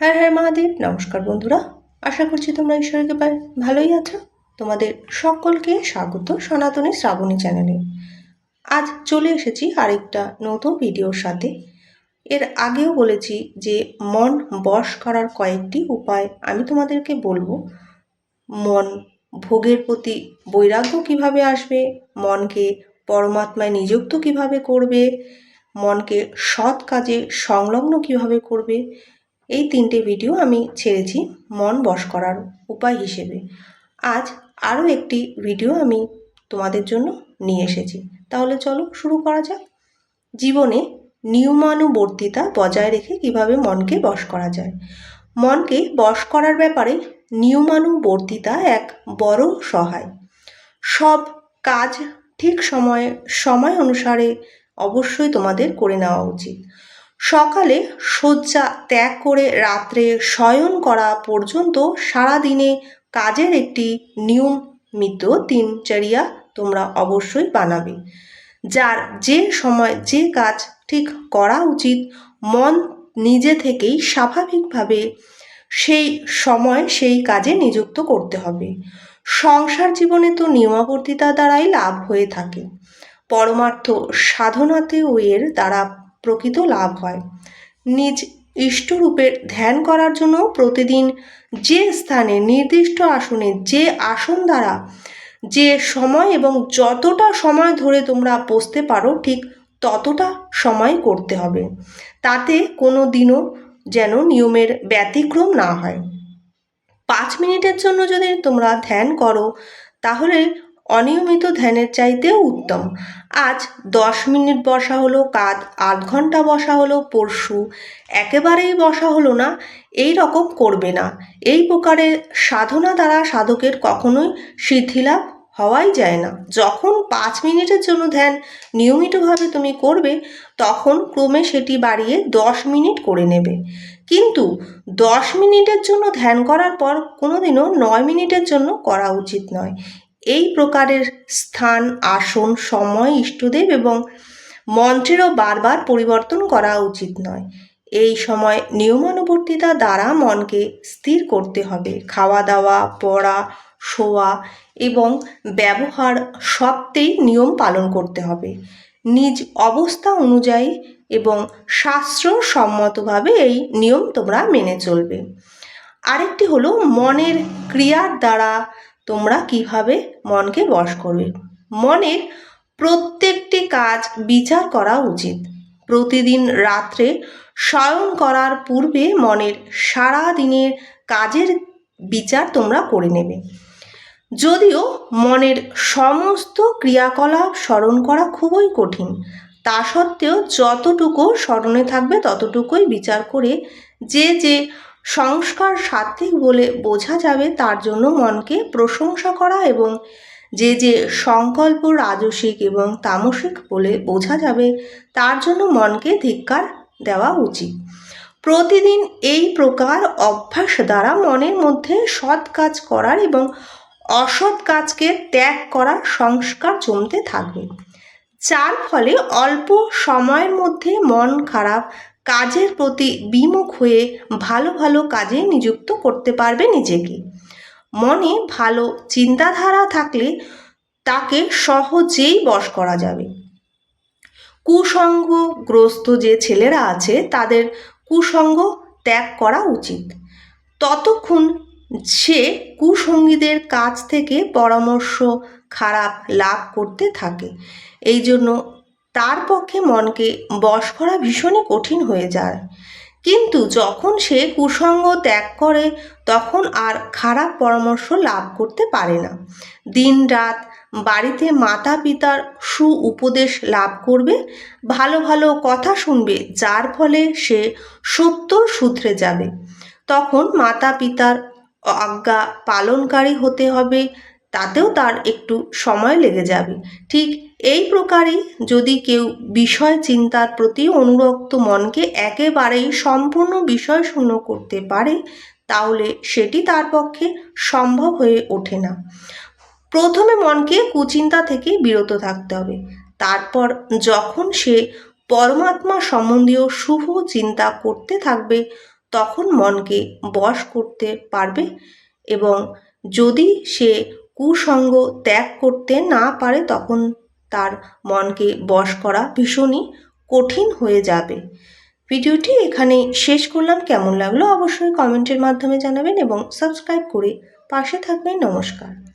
হ্যাঁ হ্যাঁ মহাদেব, নমস্কার বন্ধুরা। আশা করছি তোমরা ঈশ্বরকে ভালোই আছো। তোমাদের সকলকে স্বাগত সনাতনী শ্রাবণী চ্যানেলে। আজ চলে এসেছি আরেকটা নতুন ভিডিওর সাথে। এর আগেও বলেছি যে, মন বশ করার কয়েকটি উপায় আমি তোমাদেরকে বলব। মন ভোগের প্রতি বৈরাগ্য কীভাবে আসবে? মনকে পরমাত্মায় নিযুক্ত কীভাবে করবে? মনকে সৎ কাজে সংলগ্ন কীভাবে করবে? এই তিনটে ভিডিও আমি ছেড়েছি মন বশ করার উপায় হিসেবে। আজ আরও একটি ভিডিও আমি তোমাদের জন্য নিয়ে এসেছি। তাহলে চলো শুরু করা যাক। জীবনে নিয়মানুবর্তিতা বজায় রেখে কীভাবে মনকে বশ করা যায়? মনকে বশ করার ব্যাপারে নিয়মানুবর্তিতা এক বড় সহায়। সব কাজ ঠিক সময়ে, সময় অনুসারে অবশ্যই তোমাদের করে নেওয়া উচিত। সকালে শয্যা ত্যাগ করে রাত্রে শয়ন করা পর্যন্ত সারা দিনে কাজের একটি নিয়মিত দিনচর্যা তোমরা অবশ্যই বানাবে। যার যে সময় যে কাজ ঠিক করা উচিত, মন নিজে থেকেই স্বাভাবিকভাবে সেই সময় সেই কাজে নিযুক্ত করতে হবে। সংসার জীবনে তো নিয়মাবর্তিতা দ্বারাই লাভ হয়ে থাকে। পরমার্থ সাধনাতেও এর দ্বারা প্রকৃত লাভ হয়। নিজ ইষ্টরূপে ধ্যান করার জন্য প্রতিদিন যে স্থানে নির্দিষ্ট আসনে যে আসন দ্বারা যে সময় এবং যতটা সময় ধরে তোমরা বসতে পারো ঠিক ততটা সময় করতে হবে। তাতে কোনো দিনও যেন নিয়মের ব্যতিক্রম না হয়। পাঁচ মিনিটের জন্য যদি তোমরা ধ্যান করো, তাহলে অনিয়মিত ধ্যানের চাইতেও উত্তম। আজ দশ মিনিট বসা হলো কাল আধ ঘণ্টা বসা হলো পরশু। একেবারেই বসা হলো না, এই রকম করবে না। এই প্রকারের সাধনা দ্বারা সাধকের কখনোই সিদ্ধিলাভ হওয়াই যায় না। যখন পাঁচ মিনিটের জন্য ধ্যান নিয়মিতভাবে তুমি করবে, তখন ক্রমে সেটি বাড়িয়ে দশ মিনিট করে নেবে। কিন্তু দশ মিনিটের জন্য ধ্যান করার পর কোনোদিনও নয় মিনিটের জন্য করা উচিত নয়। এই প্রকারের স্থান, আসন, সময়, ইষ্টদেব এবং মন্ত্রেরও বারবার পরিবর্তন করা উচিত নয়। এই সময় নিয়মানুবর্তিতা দ্বারা মনকে স্থির করতে হবে। খাওয়া দাওয়া পড়া, শোয়া এবং ব্যবহার সবতেই নিয়ম পালন করতে হবে। নিজ অবস্থা অনুযায়ী এবং শাস্ত্রসম্মতভাবে এই নিয়ম তোমরা মেনে চলবে। আরেকটি হলো মনের ক্রিয়ার দ্বারা তোমরা কীভাবে মনকে বশ করবে? মনের প্রত্যেকটি কাজ বিচার করা উচিত। প্রতিদিন রাত্রে শয়ন করার পূর্বে মনের সারা দিনের কাজের বিচার তোমরা করে নেবে। যদিও মনের সমস্ত ক্রিয়াকলাপ স্মরণ করা খুবই কঠিন, তা সত্ত্বেও যতটুকু স্মরণে থাকবে ততটুকুই বিচার করে যে যে সংস্কার সাত্ত্বিক বলে বোঝা যাবে তার জন্য মনকে প্রশংসা করা এবং যে যে সংকল্প রাজসিক এবং তামসিক বলে বোঝা যাবে তার জন্য মনকে ধিক্কার দেওয়া উচিত। প্রতিদিন এই প্রকার অভ্যাস দ্বারা মনের মধ্যে সৎ কাজ করার এবং অসৎ কাজকে ত্যাগ করার সংস্কার জমতে থাকবে। যার ফলে অল্প সময়ের মধ্যে মন খারাপ, কাজের প্রতি বিমুখ হয়ে ভালো ভালো কাজে নিযুক্ত করতে পারবে নিজেকে। মনে ভালো চিন্তাধারা থাকলে তাকে সহজেই বশ করা যাবে। কুসঙ্গগ্রস্ত যে ছেলেরা আছে, তাদের কুসঙ্গ ত্যাগ করা উচিত। ততক্ষণ সে কুসঙ্গীদের কাছ থেকে পরামর্শ খারাপ লাভ করতে থাকে। এই জন্য তার পক্ষে মনকে বশ করা ভীষণই কঠিন হয়ে যায়। কিন্তু যখন সে কুসঙ্গ ত্যাগ করে, তখন আর খারাপ পরামর্শ লাভ করতে পারে না। দিন রাত বাড়িতে মাতা পিতার সু উপদেশ লাভ করবে, ভালো ভালো কথা শুনবে, যার ফলে সে সত্য সূত্রে যাবে। তখন মাতা পিতার আজ্ঞা পালনকারী হতে হবে, তাতেও তার একটু সময় লেগে যাবে। ঠিক এই প্রকারেই যদি কেউ বিষয় চিন্তার প্রতি অনুরক্ত মনকে একেবারেই সম্পূর্ণ বিষয় শূন্য করতে পারে, তাহলে সেটি তার পক্ষে সম্ভব হয়ে ওঠে না। প্রথমে মনকে কুচিন্তা থেকে বিরত থাকতে হবে। তারপর যখন সে পরমাত্মা সম্বন্ধীয় শুভ চিন্তা করতে থাকবে তখন মনকে বশ করতে পারবে এবং যদি সে কুসঙ্গ ত্যাগ করতে না পারে, তখন তার মনকে বশ করা ভীষণই কঠিন হয়ে যাবে। ভিডিওটি এখানে শেষ করলাম। কেমন লাগল অবশ্যই কমেন্টের মাধ্যমে জানাবেন এবং সাবস্ক্রাইব করে পাশে থাকবেন। নমস্কার।